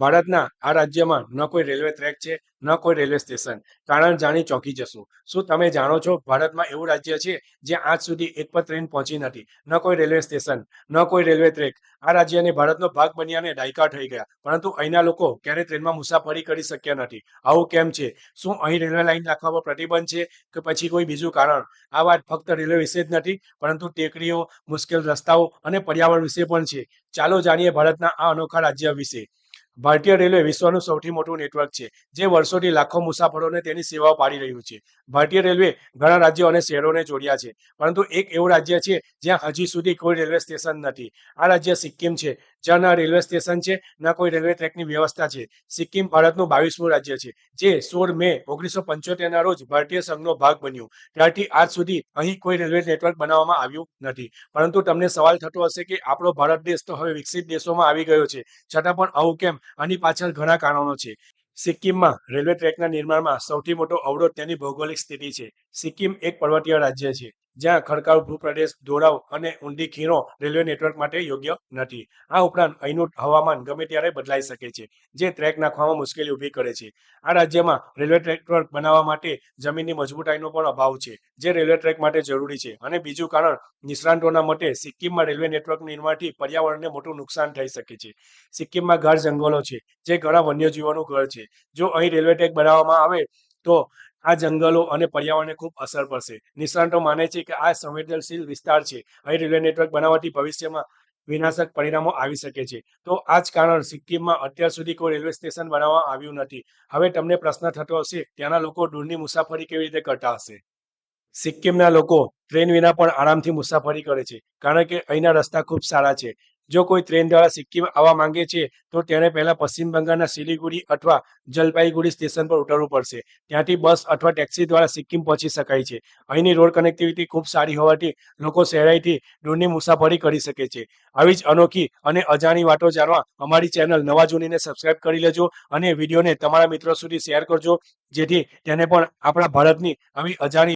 ભારતના આ રાજ્યમાં ન કોઈ રેલવે ટ્રેક છે, ન કોઈ રેલવે સ્ટેશન. કારણ જાણી ચોંકી જશું. શું તમે જાણો છો ભારતમાં એવું રાજ્ય છે જ્યાં આજ સુધી એક પણ ટ્રેન પહોંચી નથી? ન કોઈ રેલવે સ્ટેશન, ન કોઈ રેલવે ટ્રેક. આ રાજ્યને ભારતનો ભાગ બન્યાને દાયકા થઈ ગયા. પરંતુ અહીંના લોકો ક્યારેય ટ્રેનમાં મુસાફરી કરી શક્યા નથી? આવું કેમ છે? શું અહીં રેલવે લાઇન રાખવા પર પ્રતિબંધ છે કે પછી કોઈ બીજું કારણ? આ વાત ફક્ત રેલવે વિશે જ નથી, પરંતુ ટેકરીઓ, મુશ્કેલ રસ્તાઓ અને પર્યાવરણ વિશે પણ છે. ચાલો જાણીએ ભારતના આ અનોખા રાજ્ય વિશે. ભારતીય રેલવે વિશ્વનું સૌથી મોટું નેટવર્ક છે, જે વર્ષોથી લાખો મુસાફરોને તેની સેવાઓ પાડી રહ્યું છે. ભારતીય રેલવે ઘણા રાજ્યો અને શહેરોને જોડ્યા છે, પરંતુ એક એવું રાજ્ય છે જ્યાં હજી સુધી કોઈ રેલવે સ્ટેશન નથી. આ રાજ્ય સિક્કિમ છે જ્યાં ના રેલવે સ્ટેશન છે, ના કોઈ રેલવે ટ્રેકની વ્યવસ્થા છે. સિક્કિમ ભારતનું બાવીસમું રાજ્ય છે, જે સોળ મે ઓગણીસો પંચોતેરના રોજ ભારતીય સંઘનો ભાગ બન્યું. ત્યારથી આજ સુધી અહીં કોઈ રેલવે નેટવર્ક બનાવવામાં આવ્યું નથી. પરંતુ તમને સવાલ થતો હશે કે આપણો ભારત દેશ તો હવે વિકસિત દેશોમાં આવી ગયો છે. છતાં પણ આવું કેમ? આની પાછળ ઘણા કારણો છે. સિક્કિમમાં રેલવે ટ્રેકના નિર્માણમાં સૌથી મોટો અવરોધ તેની ભૌગોલિક સ્થિતિ છે. સિક્કિમ એક પર્વતીય રાજ્ય છે. જ્યાં ખડકાળ, ભૂપ્રદેશ ઢોળાવ અને ઊંડી ખીણો રેલવે નેટવર્ક માટે યોગ્ય નથી. આ ઉપરાંત અહીંનું હવામાન ગમે ત્યારે બદલાઈ શકે છે, જે ટ્રેક નાખવામાં મુશ્કેલી ઊભી કરે છે. આ રાજ્યમાં રેલવે નેટવર્ક બનાવવા માટે જમીનની મજબૂતાઈનો પણ અભાવ છે, જે રેલવે ટ્રેક માટે જરૂરી છે. અને બીજું કારણ, નિષ્ણાંતોના મતે સિક્કિમમાં રેલવે નેટવર્ક નિર્માણથી પર્યાવરણને મોટું નુકસાન થઈ શકે છે. સિક્કિમમાં ગાઢ જંગલો છે, જે ઘણા વન્યજીવોનું ઘર છે. જો અહીં રેલવે ટ્રેક બનાવવામાં આવે તો આ જંગલો અને પર્યાવરણને ખૂબ અસર પડશે. નિષ્ણાંતો માને છે કે આ સંવેદનશીલ વિસ્તાર છે. અહીં રેલવે નેટવર્ક બનાવવાથી ભવિષ્યમાં વિનાશક પરિણામો આવી શકે છે. તો આ જ કારણ સિક્કિમમાં અત્યાર સુધી કોઈ રેલવે સ્ટેશન બનાવવામાં આવ્યું નથી. હવે તમને પ્રશ્ન થતો હશે, ત્યાંના લોકો દૂરની મુસાફરી કેવી રીતે કરતા હશે? સિક્કિમના લોકો ટ્રેન વિના પણ આરામથી મુસાફરી કરે છે. કારણ કે અહીંના રસ્તા ખૂબ સારા છે. જો કોઈ ટ્રેન દ્વારા સિક્કિમ આવવા માંગે છે, તો તેણે પહેલા પશ્ચિમ બંગાળના સિલિગુડી અથવા જલપાઈગુડી સ્ટેશન પર ઉતરવું પડશે. ત્યાંથી બસ અથવા ટેક્સી દ્વારા સિક્કિમ પહોંચી શકાય છે. અહીંની રોડ કનેક્ટિવિટી ખૂબ સારી હોવાથી લોકો સહેલાઈથી દૂરની મુસાફરી કરી શકે છે. આવી જ અનોખી અને અજાણી વાતો જાણવા અમારી ચેનલ નવા જૂનીને સબસ્ક્રાઇબ કરી લેજો અને વિડીયોને તમારા મિત્રો સુધી શેર કરજો, જેથી તેને પણ આપણા ભારતની આવી અજાણી